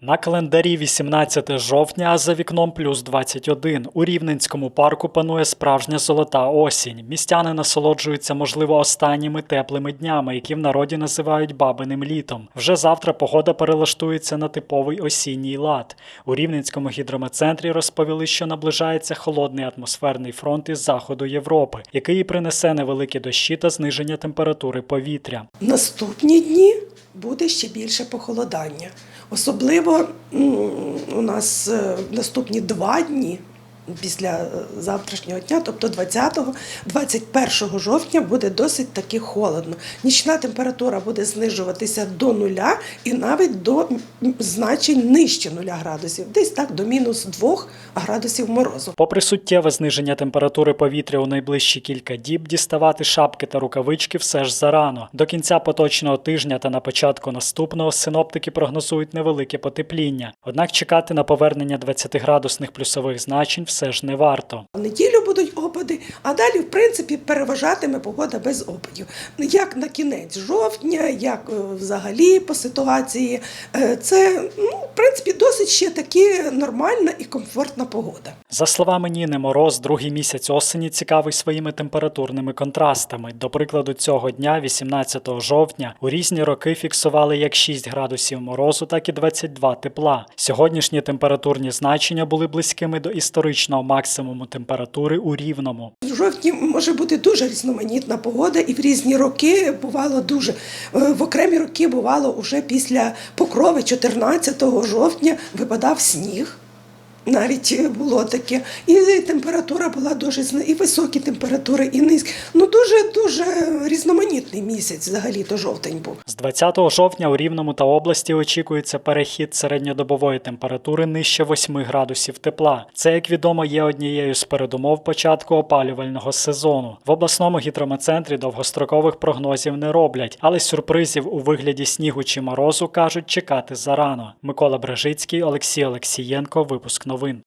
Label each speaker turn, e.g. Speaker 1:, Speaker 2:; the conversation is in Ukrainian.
Speaker 1: На календарі 18 жовтня, а за вікном плюс 21. У Рівненському парку панує справжня золота осінь. Містяни насолоджуються, можливо, останніми теплими днями, які в народі називають бабиним літом. Вже завтра погода перелаштується на типовий осінній лад. У Рівненському гідрометцентрі розповіли, що наближається холодний атмосферний фронт із заходу Європи, який принесе невеликі дощі та зниження температури повітря.
Speaker 2: Наступні дні буде ще більше похолодання. Особливо у нас е, наступні два дні після е, завтрашнього дня, тобто 20-го, 21 жовтня буде досить таки холодно. Нічна температура буде знижуватися до нуля і навіть до значень нижче нуля градусів, десь так до мінус 2 градусів морозу.
Speaker 1: Попри суттєве зниження температури повітря у найближчі кілька діб, діставати шапки та рукавички все ж зарано. До кінця поточного тижня та на початку наступного синоптики прогнозують невелике потепління. Однак чекати на повернення 20-градусних плюсових значень все ж не варто.
Speaker 2: В неділю будуть опади, а далі, в принципі, переважатиме погода без опадів. Як на кінець жовтня, як е, взагалі по ситуації. Е, Це, ну, в принципі, досить ще таки нормальна і комфортна погода.
Speaker 1: За словами Ніни Мороз, другий місяць осені цікавий своїми температурними контрастами. До прикладу, цього дня, 18 жовтня, у різні роки фіксували як 6 градусів морозу, так і 22 тепла. Сьогоднішні температурні значення були близькими до історичного максимуму температури у рівному.
Speaker 2: В жовтні може бути дуже різноманітна погода, і в різні роки бувало дуже. Е, В окремі роки бувало уже після покрови 14 жовтня випадав сніг. Навіть було таке, і температура була дуже і високі температури, і низькі. Ну дуже дуже різноманітний місяць. Взагалі то жовтень був.
Speaker 1: З 20 жовтня у Рівному та області очікується перехід середньодобової температури нижче 8 градусів тепла. Це, як відомо, є однією з передумов початку опалювального сезону. В обласному гідрометцентрі довгострокових прогнозів не роблять, але сюрпризів у вигляді снігу чи морозу кажуть чекати зарано. Микола Бражицький, Олексій Олексієнко. Випуск новин.